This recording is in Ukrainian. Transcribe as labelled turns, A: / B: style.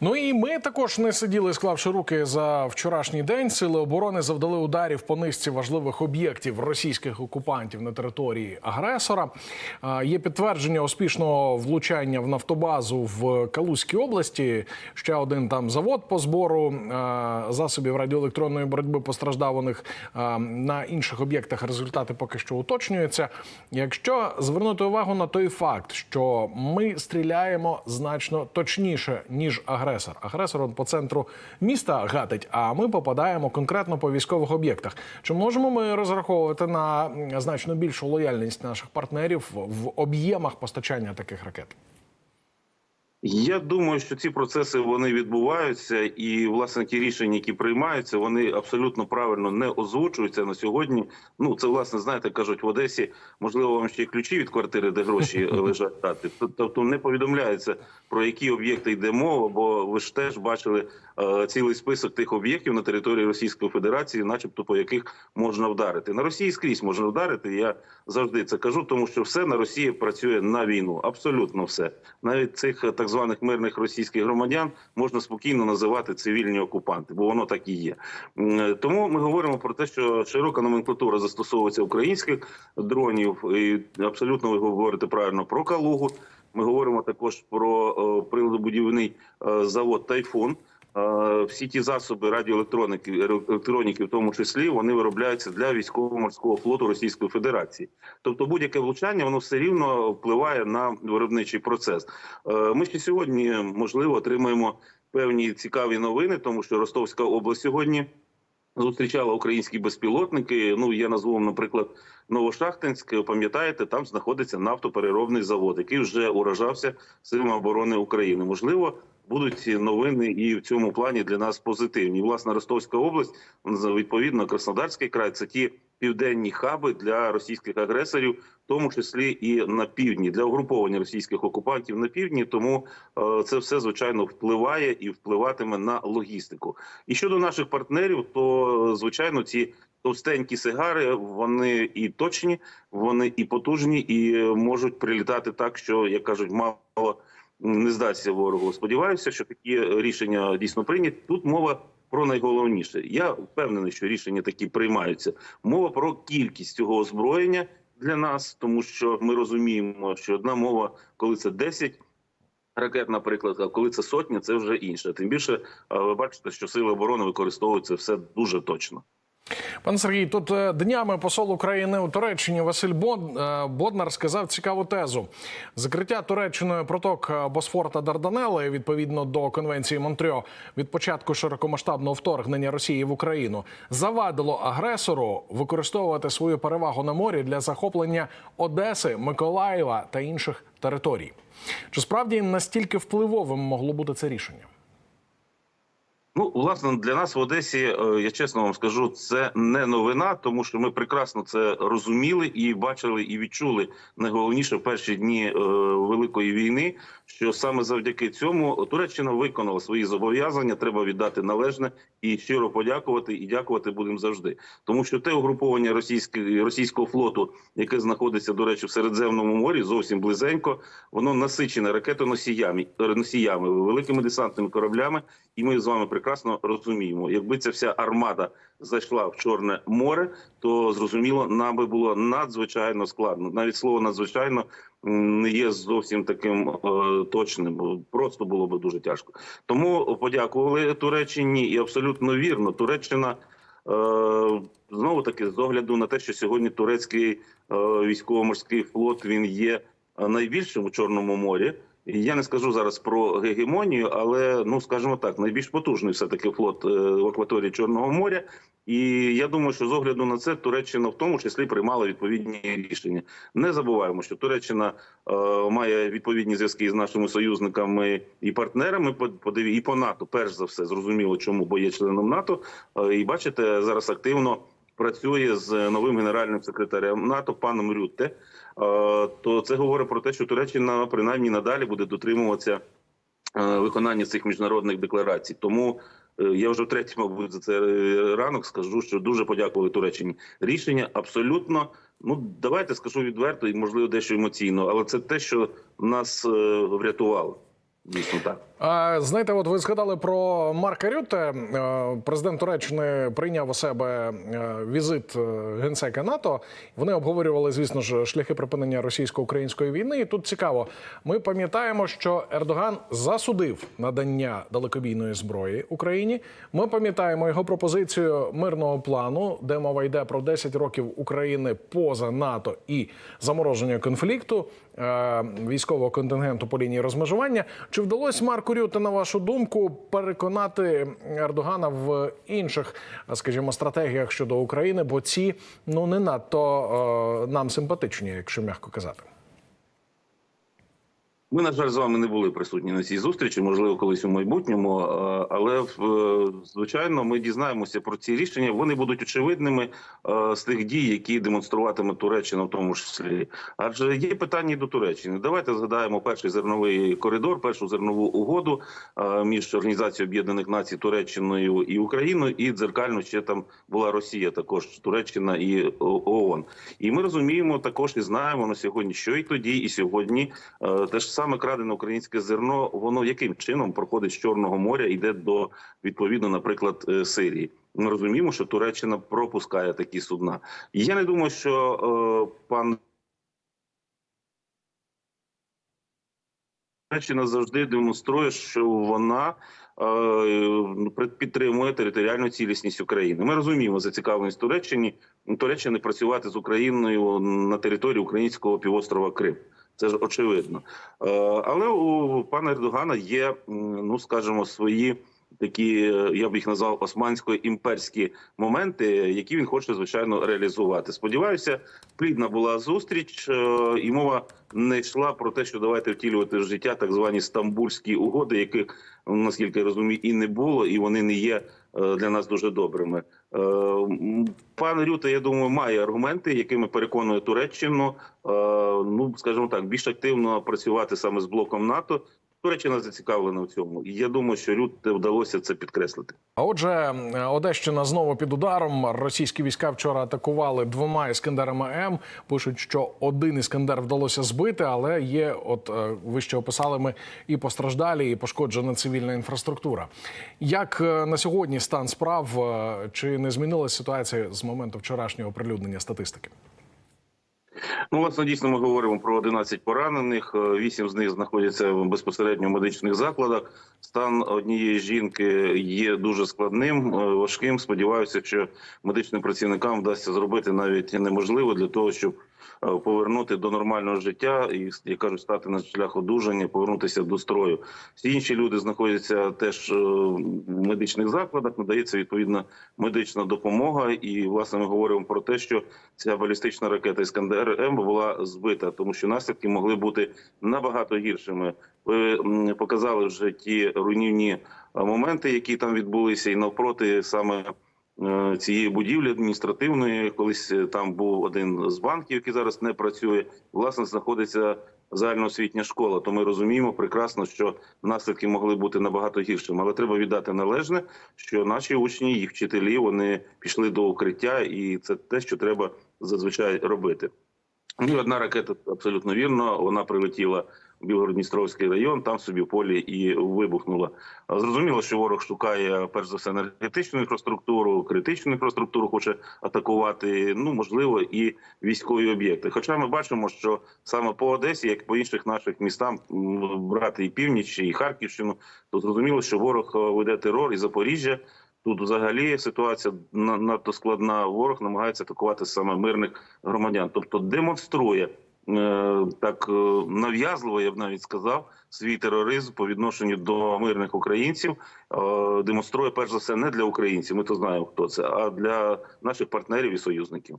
A: Ну і ми також не сиділи, склавши руки за вчорашній день. Сили оборони завдали ударів по низці важливих об'єктів російських окупантів на території агресора. Є підтвердження успішного влучання в нафтобазу в Калузькій області. Ще один там завод по збору засобів радіоелектронної боротьби постраждав на інших об'єктах. Результати поки що уточнюються. Якщо звернути увагу на той факт, що ми стріляємо значно точніше ніж агресор. Агресор он по центру міста гатить, а ми попадаємо конкретно по військових об'єктах. Чи можемо ми розраховувати на значно більшу лояльність наших партнерів в об'ємах постачання таких ракет?
B: Я думаю, що ці процеси вони відбуваються, і власне ті рішення, які приймаються, вони абсолютно правильно не озвучуються на сьогодні. Ну це власне знаєте, кажуть в Одесі. Можливо, вам ще й ключі від квартири, де гроші лежать. дати. Тобто не повідомляється про які об'єкти йде мова, бо ви ж теж бачили е, цілий список тих об'єктів на території Російської Федерації, начебто по яких можна вдарити. На Росії скрізь можна вдарити. Я завжди це кажу, тому що все на Росії працює на війну. Абсолютно все. Навіть цих е, так званих мирних російських громадян можна спокійно називати цивільні окупанти, бо воно так і є. Е, Тому ми говоримо про те, що широка номенклатура застосовується українських дронів, і абсолютно ви говорите правильно про Калугу. Ми говоримо також про е, приладобудівний е, завод Тайфун. Е, Всі ті засоби радіоелектроніки, електроніки, в тому числі, вони виробляються для військово-морського флоту Російської Федерації. Тобто, будь-яке влучання воно все рівно впливає на виробничий процес. Е, Ми ще сьогодні можливо отримаємо певні цікаві новини, тому що Ростовська область сьогодні зустрічала українські безпілотники. Ну я назву наприклад, Новошахтинськ. Пам'ятаєте, там знаходиться нафтопереробний завод, який вже уражався силами оборони України. Можливо. Будуть новини і в цьому плані для нас позитивні. Власне, Ростовська область, відповідно, Краснодарський край це ті південні хаби для російських агресорів, в тому числі і на півдні для угруповання російських окупантів на півдні. Тому е, це все звичайно впливає і впливатиме на логістику. І щодо наших партнерів, то звичайно ці товстенькі сигари вони і точні, вони і потужні, і е, можуть прилітати так, що як кажуть, мало не здасться ворогу. Сподіваюся, що такі рішення дійсно прийняті. Тут мова про найголовніше. Я впевнений, що рішення такі приймаються. Мова про кількість цього озброєння для нас, тому що ми розуміємо, що одна мова, коли це 10 ракет, наприклад, а коли це сотня, це вже інше. Тим більше е, ви бачите, що сили оборони використовують це все дуже точно.
A: Пане Сергій, тут е, днями посол України у Туреччині Василь е, Боднар сказав цікаву тезу: закриття Туреччиною проток е, Босфор та Дарданели відповідно до конвенції Монтрьо від початку широкомасштабного вторгнення Росії в Україну завадило агресору використовувати свою перевагу на морі для захоплення Одеси, Миколаєва та інших територій. Чи справді настільки впливовим могло бути це рішення?
B: Ну, власне, для нас в Одесі, е, я чесно вам скажу, це не новина, тому що ми прекрасно це розуміли і бачили, і відчули найголовніше в перші дні е, великої війни. Що саме завдяки цьому Туреччина виконала свої зобов'язання. Треба віддати належне і щиро подякувати. І дякувати будемо завжди. Тому що те угруповання російського російського флоту, яке знаходиться до речі в Середземному морі, зовсім близенько, воно насичене ракетоносіями носіями, великими десантними кораблями. І ми з вами прекрасно розуміємо, якби ця вся армада зайшла в Чорне море, то зрозуміло, нам би було надзвичайно складно. Навіть слово надзвичайно не є зовсім таким е, точним. Просто було би дуже тяжко. Тому подякували Туреччині, і абсолютно вірно. Туреччина е, знову таки з огляду на те, що сьогодні турецький е, військово-морський флот він є е, найбільшим у Чорному морі. Я не скажу зараз про гегемонію, але ну скажімо так, найбільш потужний все таки флот е, в акваторії Чорного моря. І я думаю, що з огляду на це Туреччина в тому числі приймала відповідні рішення. Не забуваємо, що Туреччина е, має відповідні зв'язки з нашими союзниками і партнерами. По- подиві- і по НАТО, перш за все, зрозуміло, чому бо є членом НАТО. Е, і бачите, зараз активно працює з новим генеральним секретарем НАТО паном Рютте. Е, То це говорить про те, що Туреччина принаймні надалі буде дотримуватися е, виконання цих міжнародних декларацій. Тому е, я вже втретє, мабуть, за це е, ранок скажу, що дуже подякували Туреччині. Рішення абсолютно. Ну давайте скажу відверто і можливо дещо емоційно, але це те, що нас е, врятувало. Дійсно.
A: А, знаєте, от ви згадали про Марка Рюте. Е, Президент Туреччини прийняв у себе е, візит е, генсека НАТО. Вони обговорювали, звісно ж, шляхи припинення російсько-української війни. І тут цікаво, ми пам'ятаємо, що Ердоган засудив надання далекобійної зброї Україні. Ми пам'ятаємо його пропозицію мирного плану, де мова йде про 10 років України поза НАТО і замороження конфлікту військового контингенту по лінії розмежування. Чи вдалося Марку Рюте, на вашу думку, переконати Ердогана в інших, скажімо, стратегіях щодо України? Бо ці ну не надто е, нам симпатичні, якщо м'яко казати.
B: Ми, на жаль, з вами не були присутні на цій зустрічі, можливо, колись у майбутньому. е, Але е, звичайно, ми дізнаємося про ці рішення. Вони будуть очевидними е, з тих дій, які демонструватиме Туреччина, в тому числі. Адже є питання до Туреччини. Давайте згадаємо перший зерновий коридор, першу зернову угоду між Організацією Об'єднаних Націй Туреччиною і Україною. І дзеркально ще там була Росія, також Туреччина і ООН. І ми розуміємо також і знаємо на сьогодні, що і тоді, і сьогодні е, те ж саме крадене українське зерно, воно яким чином проходить з Чорного моря, йде до відповідно, наприклад, е, Сирії. Ми розуміємо, що Туреччина пропускає такі судна. Я не думаю, що е, пан Туреччина завжди демонструє, що вона е, підтримує територіальну цілісність України. Ми розуміємо зацікавленість Туреччини Туреччини працювати з Україною на території українського півострова Крим. Це ж очевидно. Е, Але у пана Ердогана є, ну скажімо, свої такі, е, я б їх назвав османсько-імперські моменти, які він хоче звичайно реалізувати. Сподіваюся, плідна була зустріч, е, і мова не йшла про те, що давайте втілювати в життя так звані стамбульські угоди, яких наскільки я розумію, і не було, і вони не є е, для нас дуже добрими. Пан Рюта, я думаю, має аргументи, якими переконує Туреччину. Ну скажімо так, більш активно працювати саме з блоком НАТО. Туреччина зацікавлена в цьому, і я думаю, що Рюте вдалося це підкреслити.
A: А отже, Одещина знову під ударом. Російські війська вчора атакували двома іскандерами М. Пишуть, що один іскандер вдалося збити, але є, от е, ви ще описали ми і постраждалі, і пошкоджена цивільна інфраструктура. Як е, на сьогодні стан справ е, чи не змінилася ситуація з моменту вчорашнього оприлюднення статистики?
B: Ну, власне, дійсно, ми говоримо про 11 поранених. е, Вісім з них знаходяться безпосередньо в медичних закладах. Стан однієї жінки є дуже складним, е, важким. Сподіваюся, що медичним працівникам вдасться зробити навіть неможливо для того, щоб е, повернути до нормального життя і як кажуть, стати на шлях одужання, повернутися до строю. Всі інші люди знаходяться теж в медичних закладах. Надається відповідна медична допомога. І власне ми говоримо про те, що ця балістична ракета Іскандер М була збита, тому що наслідки могли бути набагато гіршими. Ви показали вже ті руйнівні е, моменти, які там відбулися, і навпроти саме е, цієї будівлі адміністративної, колись е, там був один з банків, який зараз не працює. Власне, знаходиться загальноосвітня школа. То ми розуміємо прекрасно, що наслідки могли бути набагато гіршими. Але треба віддати належне, що наші учні, їх вчителі, вони пішли до укриття, і це те, що треба зазвичай робити. Ну, і одна ракета абсолютно вірно. Вона прилетіла в Білгород-Дністровський район, там собі в полі і вибухнула. Зрозуміло, що ворог шукає перш за все енергетичну інфраструктуру, критичну інфраструктуру хоче атакувати. Ну можливо, і військові об'єкти. Хоча ми бачимо, що саме по Одесі, як по інших наших містах, брати і північ, і Харківщину, то зрозуміло, що ворог е, веде терор і Запоріжжя. Тут взагалі ситуація на- надто складна. Ворог намагається атакувати саме мирних громадян, тобто демонструє е, так е, нав'язливо, я б навіть сказав, свій тероризм по відношенню до мирних українців. Е, демонструє перш за все не для українців. Ми то знаємо, хто це, а для наших партнерів і союзників.